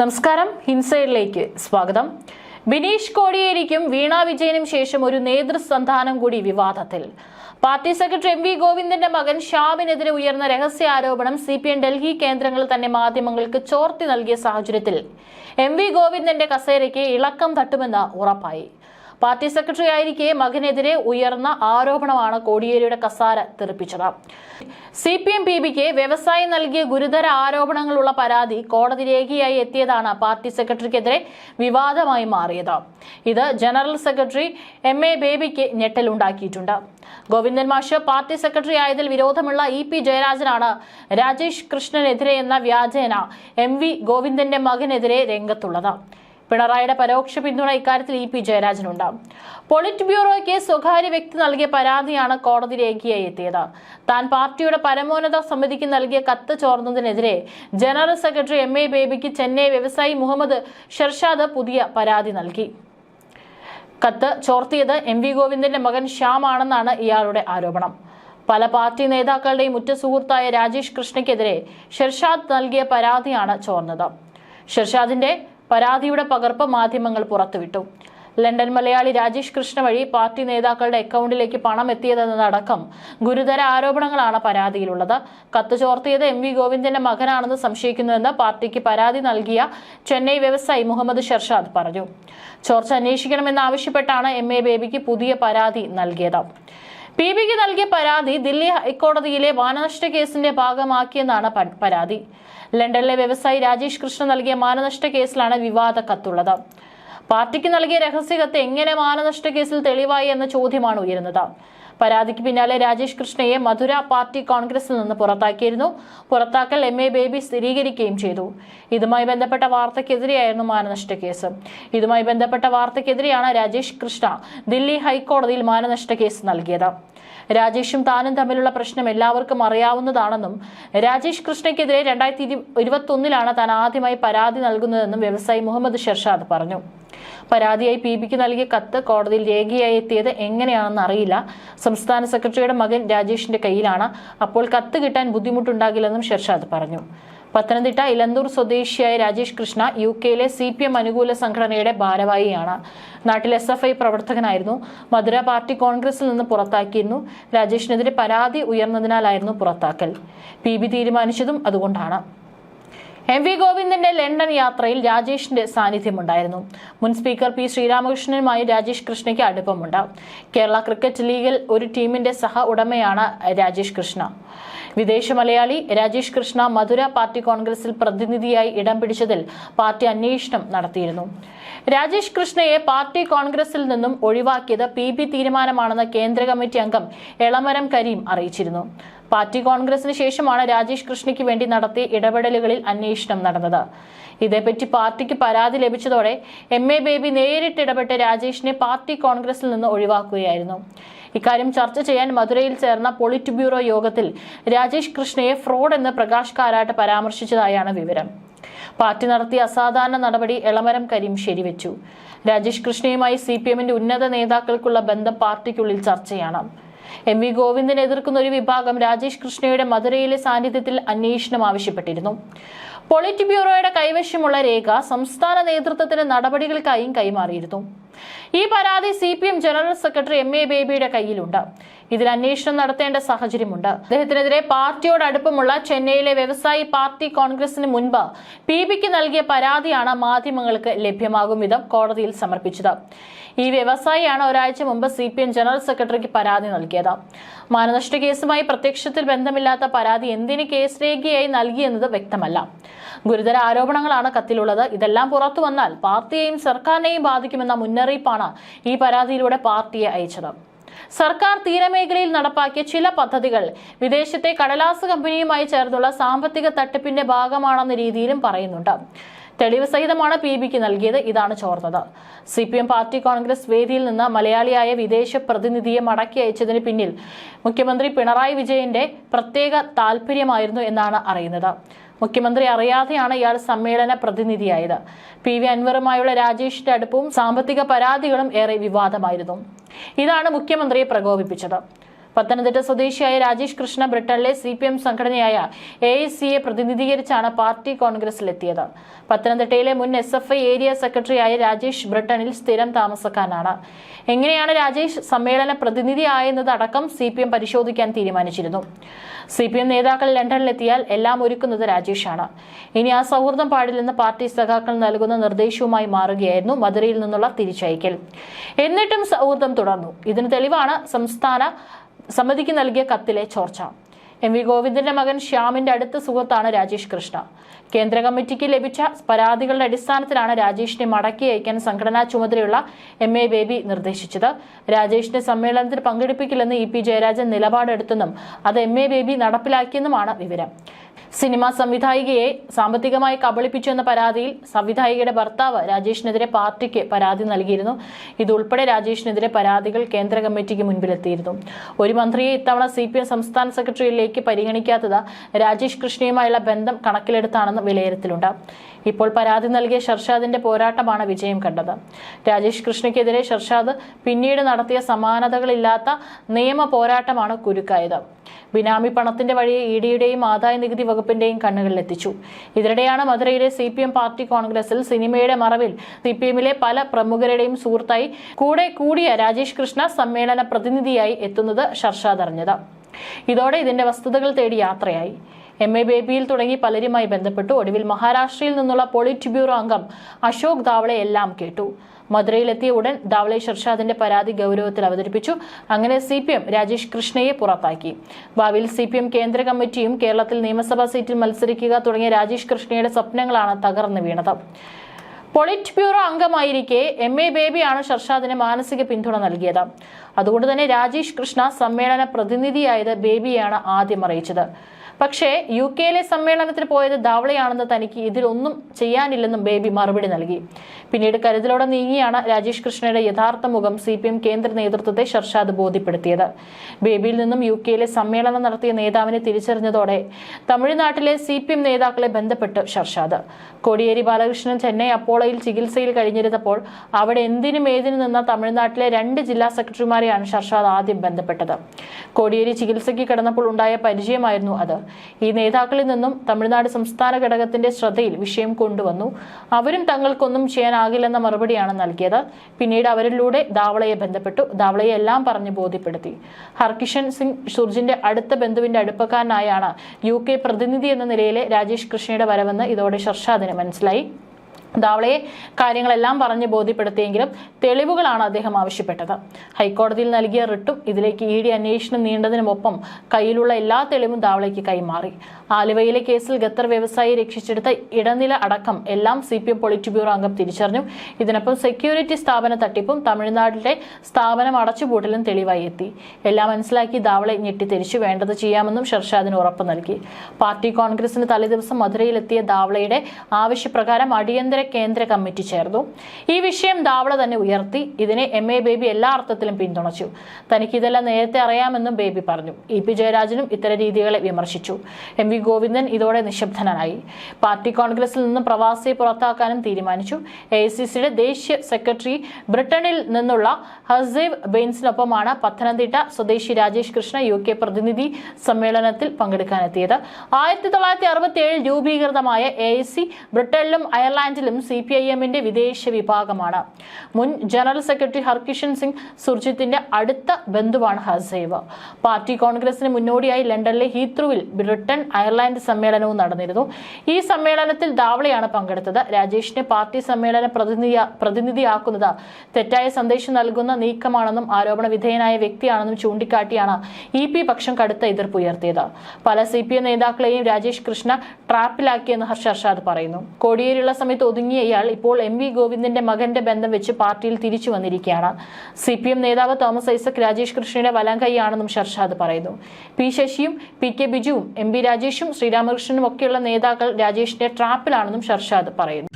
നമസ്കാരം. ഹിൻസൈഡിലേക്ക് സ്വാഗതം. ബിനീഷ് കോടിയേരിക്കും വീണ വിജയനും ശേഷം ഒരു നേതൃസന്ധാനം കൂടി വിവാദത്തിൽ. പാർട്ടി സെക്രട്ടറി എം വി ഗോവിന്ദന്റെ മകൻ ഷാമിനെതിരെ ഉയർന്ന രഹസ്യ ആരോപണം സി പി എം ഡൽഹി കേന്ദ്രങ്ങൾ തന്നെ മാധ്യമങ്ങൾക്ക് ചോർത്തി നൽകിയ സാഹചര്യത്തിൽ എം വി ഗോവിന്ദന്റെ കസേരയ്ക്ക് ഇളക്കം തട്ടുമെന്ന് ഉറപ്പായി. പാർട്ടി സെക്രട്ടറി ആയിരിക്കെ മകനെതിരെ ഉയർന്ന ആരോപണമാണ് കോടിയേരിയുടെ കസാര തെറിപ്പിച്ചത്. സി പി എം പി ബിക്ക് വ്യവസായം നൽകിയ ഗുരുതര ആരോപണങ്ങളുള്ള പരാതി കോടതി രേഖയായി എത്തിയതാണ് പാർട്ടി സെക്രട്ടറിക്കെതിരെ വിവാദമായി മാറിയത്. ഇത് ജനറൽ സെക്രട്ടറി എം എ ബേബിക്ക് ഞെട്ടലുണ്ടാക്കിയിട്ടുണ്ട്. ഗോവിന്ദൻ മാഷ് പാർട്ടി സെക്രട്ടറി ആയതിൽ വിരോധമുള്ള ഇ പി ജയരാജനാണ് രാജേഷ് കൃഷ്ണനെതിരെ എന്ന വ്യാജേന എം വി ഗോവിന്ദന്റെ മകനെതിരെ രംഗത്തുള്ളത്. പിണറായിയുടെ പരോക്ഷ പിന്തുണ ഇക്കാര്യത്തിൽ ഇ പി ജയരാജനുണ്ട്. പൊളിറ്റ് ബ്യൂറോയ്ക്ക് സ്വകാര്യ വ്യക്തി നൽകിയ പരാതിയാണ് കോടതി രേഖയായി എത്തിയത്. താൻ പാർട്ടിയുടെ പരമോന്നത സമിതിക്ക് നൽകിയ കത്ത് ചോർന്നതിനെതിരെ ജനറൽ സെക്രട്ടറി എം എ ബേബിക്ക് ചെന്നൈ വ്യവസായി മുഹമ്മദ് ഷെർഷാദ് പുതിയ പരാതി നൽകി. കത്ത് ചോർത്തിയത് എം വി ഗോവിന്ദന്റെ മകൻ ശ്യാം ആണെന്നാണ് ഇയാളുടെ ആരോപണം. പല പാർട്ടി നേതാക്കളുടെയും ഉറ്റ സുഹൃത്തായ രാജേഷ് കൃഷ്ണയ്ക്കെതിരെ ഷെർഷാദ് നൽകിയ പരാതിയാണ് ചോർന്നത്. ഷെർഷാദിന്റെ പരാതിയുടെ പകർപ്പ് മാധ്യമങ്ങൾ പുറത്തുവിട്ടു. ലണ്ടൻ മലയാളി രാജേഷ് കൃഷ്ണ വഴി പാർട്ടി നേതാക്കളുടെ അക്കൗണ്ടിലേക്ക് പണം എത്തിയതെന്നതടക്കം ഗുരുതര ആരോപണങ്ങളാണ് പരാതിയിലുള്ളത്. കത്ത് ചോർത്തിയത് എം വി ഗോവിന്ദന്റെ മകനാണെന്ന് സംശയിക്കുന്നുവെന്ന് പാർട്ടിക്ക് പരാതി നൽകിയ ചെന്നൈ വ്യവസായി മുഹമ്മദ് ഷർഷാദ് പറഞ്ഞു. ചോർച്ച അന്വേഷിക്കണമെന്നാവശ്യപ്പെട്ടാണ് എം എ ബേബിക്ക് പുതിയ പരാതി നൽകിയത്. പി ബിക്ക് നൽകിയ പരാതി ദില്ലി ഹൈക്കോടതിയിലെ മാനനഷ്ട കേസിന്റെ ഭാഗമാക്കിയെന്നാണ് പരാതി. ലണ്ടനിലെ വ്യവസായി രാജേഷ് കൃഷ്ണ നൽകിയ മാനനഷ്ട കേസിലാണ് വിവാദ കത്തുള്ളത്. പാർട്ടിക്ക് നൽകിയ രഹസ്യകത്ത് എങ്ങനെ മാനനഷ്ട കേസിൽ തെളിവായി എന്ന ചോദ്യമാണ് ഉയരുന്നത്. പരാതിക്ക് പിന്നാലെ രാജേഷ് കൃഷ്ണയെ മധുര പാർട്ടി കോൺഗ്രസിൽ നിന്ന് പുറത്താക്കിയിരുന്നു. പുറത്താക്കൽ എം എ ബേബി സ്ഥിരീകരിക്കുകയും ചെയ്തു. ഇതുമായി ബന്ധപ്പെട്ട വാർത്തയ്ക്കെതിരെയായിരുന്നു മാനനഷ്ട കേസ്. ഇതുമായി ബന്ധപ്പെട്ട വാർത്തക്കെതിരെയാണ് രാജേഷ് കൃഷ്ണ ദില്ലി ഹൈക്കോടതിയിൽ മാനനഷ്ട കേസ് നൽകിയത്. രാജേഷും താനും തമ്മിലുള്ള പ്രശ്നം എല്ലാവർക്കും അറിയാവുന്നതാണെന്നും രാജേഷ് കൃഷ്ണയ്ക്കെതിരെ രണ്ടായിരത്തി ഇരുപത്തി ഒന്നിലാണ് താൻ ആദ്യമായി പരാതി നൽകുന്നതെന്നും വ്യവസായി മുഹമ്മദ് ഷെർഷാദ് പറഞ്ഞു. പരാതിയായി പി ബിക്ക് നൽകിയ കത്ത് കോടതിയിൽ രേഖയായി എത്തിയത് എങ്ങനെയാണെന്ന് അറിയില്ല. സംസ്ഥാന സെക്രട്ടറിയുടെ മകൻ രാജേഷിന്റെ കയ്യിലാണ്. അപ്പോൾ കത്ത് കിട്ടാൻ ബുദ്ധിമുട്ടുണ്ടാകില്ലെന്നും ഷെർഷാദ് പറഞ്ഞു. പത്തനംതിട്ട ഇലന്തൂർ സ്വദേശിയായ രാജേഷ് കൃഷ്ണ യു കെയിലെ സി പി എം അനുകൂല സംഘടനയുടെ ഭാരവാഹിയാണ്. നാട്ടിൽ എസ് എഫ് ഐ പ്രവർത്തകനായിരുന്നു. മധുര പാർട്ടി കോൺഗ്രസിൽ നിന്ന് പുറത്താക്കിയിരുന്നു. രാജേഷിനെതിരെ പരാതി ഉയർന്നതിനാലായിരുന്നു പുറത്താക്കൽ. പി ബി തീരുമാനിച്ചതും അതുകൊണ്ടാണ്. എം വി ഗോവിന്ദന്റെ ലണ്ടൻ യാത്രയിൽ രാജേഷിന്റെ സാന്നിധ്യമുണ്ടായിരുന്നു. മുൻ സ്പീക്കർ പി ശ്രീരാമകൃഷ്ണനുമായി രാജേഷ് കൃഷ്ണയ്ക്ക് അടുപ്പമുണ്ട്. കേരള ക്രിക്കറ്റ് ലീഗിൽ ഒരു ടീമിന്റെ സഹ ഉടമയാണ് രാജേഷ് കൃഷ്ണ. വിദേശ മലയാളി രാജേഷ് കൃഷ്ണ മധുര പാർട്ടി കോൺഗ്രസിൽ പ്രതിനിധിയായി ഇടം പിടിച്ചതിൽ പാർട്ടി അന്വേഷണം നടത്തിയിരുന്നു. രാജേഷ് കൃഷ്ണയെ പാർട്ടി കോൺഗ്രസിൽ നിന്നും ഒഴിവാക്കിയത് പി തീരുമാനമാണെന്ന് കേന്ദ്ര കമ്മിറ്റി അംഗം എളമരം കരീം അറിയിച്ചിരുന്നു. പാർട്ടി കോൺഗ്രസിന് ശേഷമാണ് രാജേഷ് കൃഷ്ണയ്ക്ക് വേണ്ടി നടത്തിയ ഇടപെടലുകളിൽ അന്വേഷണം നടന്നത്. ഇതേപ്പറ്റി പാർട്ടിക്ക് പരാതി ലഭിച്ചതോടെ എം എ ബേബി നേരിട്ട് ഇടപെട്ട് രാജേഷിനെ പാർട്ടി കോൺഗ്രസിൽ നിന്ന് ഒഴിവാക്കുകയായിരുന്നു. ഇക്കാര്യം ചർച്ച ചെയ്യാൻ മധുരയിൽ ചേർന്ന പൊളിറ്റ് ബ്യൂറോ യോഗത്തിൽ രാജേഷ് കൃഷ്ണയെ ഫ്രോഡ് എന്ന് പ്രകാശ് കാരാട്ട് പരാമർശിച്ചതായാണ് വിവരം. പാർട്ടി നടത്തിയ അസാധാരണ നടപടി എളമരം കരീം ശരിവെച്ചു. രാജേഷ് കൃഷ്ണയുമായി സി പി എമ്മിന്റെ ഉന്നത നേതാക്കൾക്കുള്ള ബന്ധം പാർട്ടിക്കുള്ളിൽ ചർച്ചയാണ്. എം വി ഗോവിന്ദനെ എതിർക്കുന്ന ഒരു വിഭാഗം രാജേഷ് കൃഷ്ണയുടെ മധുരയിലെ സാന്നിധ്യത്തിൽ അന്വേഷണം ആവശ്യപ്പെട്ടിരുന്നു. പൊളിറ്റ് ബ്യൂറോയുടെ കൈവശമുള്ള രേഖ സംസ്ഥാന നേതൃത്വത്തിന് നടപടികൾക്കായും കൈമാറിയിരുന്നു. ഈ പരാതി C P M general secretary M A ബേബിയുടെ കയ്യിലുണ്ട്. ഇതിൽ അന്വേഷണം നടത്തേണ്ട സാഹചര്യമുണ്ട്. അദ്ദേഹത്തിനെതിരെ പാർട്ടിയോട് അടുപ്പമുള്ള ചെന്നൈയിലെ വ്യവസായി പാർട്ടി കോൺഗ്രസിന് മുൻപ് പി ബിക്ക് നൽകിയ പരാതിയാണ് മാധ്യമങ്ങൾക്ക് ലഭ്യമാകും വിധം കോടതിയിൽ സമർപ്പിച്ചത്. ഈ വ്യവസായിയാണ് ഒരാഴ്ച മുമ്പ് സി പി എം ജനറൽ സെക്രട്ടറിക്ക് പരാതി നൽകിയത്. മാനനഷ്ട കേസുമായി പ്രത്യക്ഷത്തിൽ ബന്ധമില്ലാത്ത പരാതി എന്തിന് കേസ് രേഖയായി നൽകിയെന്നത് വ്യക്തമല്ല. ഗുരുതര ആരോപണങ്ങളാണ് കത്തിലുള്ളത്. ഇതെല്ലാം പുറത്തു വന്നാൽ പാർട്ടിയെയും സർക്കാരിനെയും ബാധിക്കുമെന്ന മുന്നറിയിപ്പാണ് ഈ പരാതിയിലൂടെ പാർട്ടിയെ അയച്ചത്. സർക്കാർ തീരമേഖലയിൽ നടപ്പാക്കിയ ചില പദ്ധതികൾ വിദേശത്തെ കടലാസ് കമ്പനിയുമായി ചേർന്നുള്ള സാമ്പത്തിക തട്ടിപ്പിന്റെ ഭാഗമാണെന്ന രീതിയിലും പറയുന്നുണ്ട്. തെളിവ് സഹിതമാണ് പി ബിക്ക് നൽകിയത്. ഇതാണ് ചോർന്നത്. C P M party congress വേദിയിൽ നിന്ന് മലയാളിയായ വിദേശ പ്രതിനിധിയെ മടക്കി അയച്ചതിന് പിന്നിൽ മുഖ്യമന്ത്രി പിണറായി വിജയന്റെ പ്രത്യേക താല്പര്യമായിരുന്നു എന്നാണ് അറിയുന്നത്. മുഖ്യമന്ത്രി അറിയാതെയാണ് ഇയാൾ സമ്മേളന പ്രതിനിധിയായത്. പി വി അൻവറുമായുള്ള രാജേഷിന്റെ അടുപ്പവും സാമ്പത്തിക പരാതികളും ഏറെ വിവാദമായിരുന്നു. ഇതാണ് മുഖ്യമന്ത്രിയെ പ്രകോപിപ്പിച്ചത്. പത്തനംതിട്ട സ്വദേശിയായ രാജേഷ് കൃഷ്ണ ബ്രിട്ടനിലെ സി പി എം സംഘടനയായ എ സിയെ പ്രതിനിധീകരിച്ചാണ് പാർട്ടി കോൺഗ്രസിലെത്തിയത്. പത്തനംതിട്ടയിലെ മുൻ എസ് എഫ് ഐ ഏരിയ സെക്രട്ടറിയായ രാജേഷ് ബ്രിട്ടനിൽ സ്ഥിരം താമസക്കാരനാണ്. എങ്ങനെയാണ് രാജേഷ് സമ്മേളന പ്രതിനിധിയായെന്നത് അടക്കം സി പി എം പരിശോധിക്കാൻ തീരുമാനിച്ചിരുന്നു. സി പി എം നേതാക്കൾ ലണ്ടനിലെത്തിയാൽ എല്ലാം ഒരുക്കുന്നത് രാജേഷാണ്. ഇനി ആ സൗഹൃദം പാടില്ലെന്ന് പാർട്ടി സഖാക്കൾ നൽകുന്ന നിർദ്ദേശവുമായി മാറുകയായിരുന്നു മധുരയിൽ നിന്നുള്ള തിരിച്ചയക്കൽ. എന്നിട്ടും സൗഹൃദം തുടർന്നു. ഇതിന് തെളിവാണ് സംസ്ഥാന സമിതിക്ക് നൽകിയ കത്തിലെ ചോർച്ച. എം വി ഗോവിന്ദന്റെ മകൻ ശ്യാമിന്റെ അടുത്ത സുഹൃത്താണ് രാജേഷ് കൃഷ്ണ. കേന്ദ്ര കമ്മിറ്റിക്ക് ലഭിച്ച പരാതികളുടെ അടിസ്ഥാനത്തിലാണ് രാജേഷിനെ മടക്കി അയക്കാൻ സംഘടനാ ചുമതലയുള്ള എം എ ബേബി നിർദ്ദേശിച്ചത്. രാജേഷിനെ സമ്മേളനത്തിൽ പങ്കെടുപ്പിക്കില്ലെന്ന് ഇ പി ജയരാജൻ നിലപാടെടുത്തെന്നും അത് എം എ ബേബി നടപ്പിലാക്കിയെന്നുമാണ് വിവരം. സിനിമാ സംവിധായികയെ സാമ്പത്തികമായി കബളിപ്പിച്ചു എന്ന പരാതിയിൽ സംവിധായികയുടെ ഭർത്താവ് രാജേഷിനെതിരെ പാർട്ടിക്ക് പരാതി നൽകിയിരുന്നു. ഇതുൾപ്പെടെ രാജേഷിനെതിരെ പരാതികൾ കേന്ദ്ര കമ്മിറ്റിക്ക് മുൻപിലെത്തിയിരുന്നു. ഒരു മന്ത്രിയെ ഇത്തവണ സി പി എം സംസ്ഥാന സെക്രട്ടറിയിലേക്ക് പരിഗണിക്കാത്തത് രാജേഷ് കൃഷ്ണയുമായുള്ള ബന്ധം കണക്കിലെടുത്താണെന്ന് വിലയിരുത്തലുണ്ട്. ഇപ്പോൾ പരാതി നൽകിയ ഷർഷാദിന്റെ പോരാട്ടമാണ് വിജയം കണ്ടത്. രാജേഷ് കൃഷ്ണയ്ക്കെതിരെ ഷർഷാദ് പിന്നീട് നടത്തിയ സമാനതകളില്ലാത്ത നിയമ പോരാട്ടമാണ് കുരുക്കായത്. ബിനാമി പണത്തിന്റെ വഴി ഇ ഡിയുടെയും ആദായ നികുതി വകുപ്പിന്റെയും കണ്ണുകളിൽ എത്തിച്ചു ഇതിനിടെയാണ് മധുരയിലെ സി പി എം പാർട്ടി കോൺഗ്രസിൽ സിനിമയുടെ മറവിൽ സി പി എമ്മിലെ പല പ്രമുഖരുടെയും സുഹൃത്തായി കൂടെ കൂടിയ രാജേഷ് കൃഷ്ണ സമ്മേളന പ്രതിനിധിയായി എത്തുന്നത് ഷർഷാദറിഞ്ഞത് ഇതോടെ ഇതിന്റെ വസ്തുതകൾ തേടി യാത്രയായി. എം എ ബേബിയിൽ തുടങ്ങി പലരുമായി ബന്ധപ്പെട്ടു. ഒടുവിൽ മഹാരാഷ്ട്രയിൽ നിന്നുള്ള പോളിറ്റ് ബ്യൂറോ അംഗം അശോക് ദാവളെ എല്ലാം കേട്ടു. മധുരയിലെത്തിയ ഉടൻ ദാവളെ ഷർഷാദിന്റെ പരാതി ഗൗരവത്തിൽ അവതരിപ്പിച്ചു. അങ്ങനെ സി പി എം രാജേഷ് കൃഷ്ണയെ പുറത്താക്കി. ഭാവിയിൽ സി പി എം കേന്ദ്ര കമ്മിറ്റിയും കേരളത്തിൽ നിയമസഭാ സീറ്റിൽ മത്സരിക്കുക തുടങ്ങിയ രാജേഷ് കൃഷ്ണയുടെ സ്വപ്നങ്ങളാണ് തകർന്നു വീണത്. പൊളിറ്റ് ബ്യൂറോ അംഗമായിരിക്കെ എം എ ബേബിയാണ് ഷർഷാദിന് മാനസിക പിന്തുണ നൽകിയത്. അതുകൊണ്ട് തന്നെ രാജേഷ് കൃഷ്ണ സമ്മേളന പ്രതിനിധിയായത് ബേബിയാണ് ആദ്യം അറിയിച്ചത്. പക്ഷേ യു കെയിലെ സമ്മേളനത്തിൽ പോയത് ധാവളയാണെന്ന് തനിക്ക് ഇതിലൊന്നും ചെയ്യാനില്ലെന്നും ബേബി മറുപടി നൽകി. പിന്നീട് കരുതലോടെ നീങ്ങിയാണ് രാജേഷ് കൃഷ്ണയുടെ യഥാർത്ഥ മുഖം സി പി എം കേന്ദ്ര നേതൃത്വത്തെ ഷർഷാദ് ബോധ്യപ്പെടുത്തിയത്. ബേബിയിൽ നിന്നും യു കെയിലെ സമ്മേളനം നടത്തിയ നേതാവിനെ തിരിച്ചറിഞ്ഞതോടെ തമിഴ്നാട്ടിലെ സി പി എം നേതാക്കളെ ബന്ധപ്പെട്ട് ഷർഷാദ്. കോടിയേരി ബാലകൃഷ്ണൻ ചെന്നൈ അപ്പോളയിൽ ചികിത്സയിൽ കഴിഞ്ഞിരുന്നപ്പോൾ അവിടെ എന്തിനും ഏതിനും നിന്ന തമിഴ്നാട്ടിലെ രണ്ട് ജില്ലാ സെക്രട്ടറിമാരെയാണ് ഷർഷാദ് ആദ്യം ബന്ധപ്പെട്ടത്. കോടിയേരി ചികിത്സയ്ക്ക് കിടന്നപ്പോൾ ഉണ്ടായ പരിചയമായിരുന്നു അത്. ഈ നേതാക്കളിൽ നിന്നും തമിഴ്നാട് സംസ്ഥാന ഘടകത്തിന്റെ ശ്രദ്ധയിൽ വിഷയം കൊണ്ടുവന്നു. അവരും തങ്ങൾക്കൊന്നും ചെയ്യാനാകില്ലെന്ന മറുപടിയാണ് നൽകിയത്. പിന്നീട് അവരിലൂടെ ദാവളയെ ബന്ധപ്പെട്ടു. ദാവളയെ എല്ലാം പറഞ്ഞു ബോധ്യപ്പെടുത്തി. ഹർകിഷൻ സിംഗ് സുർജിന്റെ അടുത്ത ബന്ധുവിന്റെ അടുപ്പക്കാരനായാണ് യു കെ പ്രതിനിധി എന്ന നിലയിലെ രാജേഷ് കൃഷ്ണയുടെ വരവെന്ന് ഇതോടെ ഷർഷാദിന് മനസ്സിലായി. ദാവളയെ കാര്യങ്ങളെല്ലാം പറഞ്ഞ് ബോധ്യപ്പെടുത്തിയെങ്കിലും തെളിവുകളാണ് അദ്ദേഹം ആവശ്യപ്പെട്ടത്. ഹൈക്കോടതിയിൽ നൽകിയ റിട്ടും ഇതിലേക്ക് ഇ ഡി അന്വേഷണം നീണ്ടതിനുമൊപ്പം കയ്യിലുള്ള എല്ലാ തെളിവും ദാവളയ്ക്ക് കൈമാറി. ആലുവയിലെ കേസിൽ ഖത്തർ വ്യവസായി രക്ഷിച്ചെടുത്ത ഇടനില അടക്കം എല്ലാം C P M polit bureau അംഗം തിരിച്ചറിഞ്ഞു. ഇതിനൊപ്പം സെക്യൂരിറ്റി സ്ഥാപന തട്ടിപ്പും തമിഴ്നാട്ടിലെ സ്ഥാപനം അടച്ചുപൂട്ടലും തെളിവായി എത്തി. എല്ലാം മനസ്സിലാക്കി ദാവളെ ഞെട്ടിത്തിരിച്ചു വേണ്ടത് ചെയ്യാമെന്നും ഷർഷാദിന് ഉറപ്പ് നൽകി. പാർട്ടി കോൺഗ്രസിന് തലേദിവസം മധുരയിലെത്തിയ ദാവളയുടെ ആവശ്യപ്രകാരം അടിയന്തര കേന്ദ്ര കമ്മിറ്റി ചേർന്നു. ഈ വിഷയം ദാവള തന്നെ ഉയർത്തി. ഇതിനെ എം എ ബേബി എല്ലാ അർത്ഥത്തിലും പിന്തുണച്ചു. തനിക്ക് ഇതെല്ലാം നേരത്തെ അറിയാമെന്നും ബേബി പറഞ്ഞു. ഇ പി ജയരാജനും ഇത്തരം രീതികളെ വിമർശിച്ചു. എം വി ഗോവിന്ദൻ ഇതോടെ നിശബ്ദനായി. പാർട്ടി കോൺഗ്രസിൽ നിന്നും പ്രവാസിയെ പുറത്താക്കാനും തീരുമാനിച്ചു. എ ഐ ദേശീയ സെക്രട്ടറി ബ്രിട്ടനിൽ നിന്നുള്ള ഹസേവ് ബെയിൻസിനൊപ്പമാണ് പത്തനംതിട്ട സ്വദേശി രാജേഷ് കൃഷ്ണ യു കെ പ്രതിനിധി സമ്മേളനത്തിൽ പങ്കെടുക്കാനെത്തിയത്. ആയിരത്തി തൊള്ളായിരത്തി അറുപത്തി ഏഴിൽ രൂപീകൃതമായ എ ഐ സി ബ്രിട്ടനിലും അയർലാൻഡിലും സി പി ഐ എമ്മിന്റെ വിദേശ വിഭാഗമാണ് മുൻ ജനറൽ സെക്രട്ടറി ഹർകിഷൻ സിംഗ് സുർജിത്തിന്റെ അടുത്ത ബന്ധുവാണ് ഹസേവ് പാർട്ടി കോൺഗ്രസിന് മുന്നോടിയായി ലണ്ടനിലെ ഹീത്രുവിൽ ബ്രിട്ടൻ അയർലൻഡ് സമ്മേളനവും നടന്നിരുന്നു. ഈ സമ്മേളനത്തിൽ ദാവളയാണ് പങ്കെടുത്തത്. രാജേഷിനെ പാർട്ടി സമ്മേളന പ്രതിനിധി പ്രതിനിധിയാക്കുന്നത് തെറ്റായ സന്ദേശം നൽകുന്ന നീക്കമാണെന്നും ആരോപണ വിധേയനായ വ്യക്തിയാണെന്നും ചൂണ്ടിക്കാട്ടിയാണ് ഇ പി പക്ഷം കടുത്ത എതിർപ്പ് ഉയർത്തിയത്. പല സി പി എം നേതാക്കളെയും രാജേഷ് കൃഷ്ണ ട്രാപ്പിലാക്കിയെന്ന് ഹർഷർഷാദ് പറയുന്നു. കോടിയേരിയുള്ള സമയത്ത് ഒതുങ്ങിയ ഇയാൾ ഇപ്പോൾ എം വി ഗോവിന്ദന്റെ മകന്റെ ബന്ധം വെച്ച് പാർട്ടിയിൽ തിരിച്ചു വന്നിരിക്കുകയാണ്. സി പി എം നേതാവ് തോമസ് ഐസക് രാജേഷ് കൃഷ്ണയുടെ വലം കൈയാണെന്നും ഷർഷാദ് പറയുന്നു. പി ശശിയും പി കെ ബിജുവും എം ബി രാജേഷും ശ്രീരാമകൃഷ്ണനും ഒക്കെയുള്ള നേതാക്കൾ രാജേഷിന്റെ ട്രാപ്പിലാണെന്നും ഷർഷാദ് പറയുന്നു.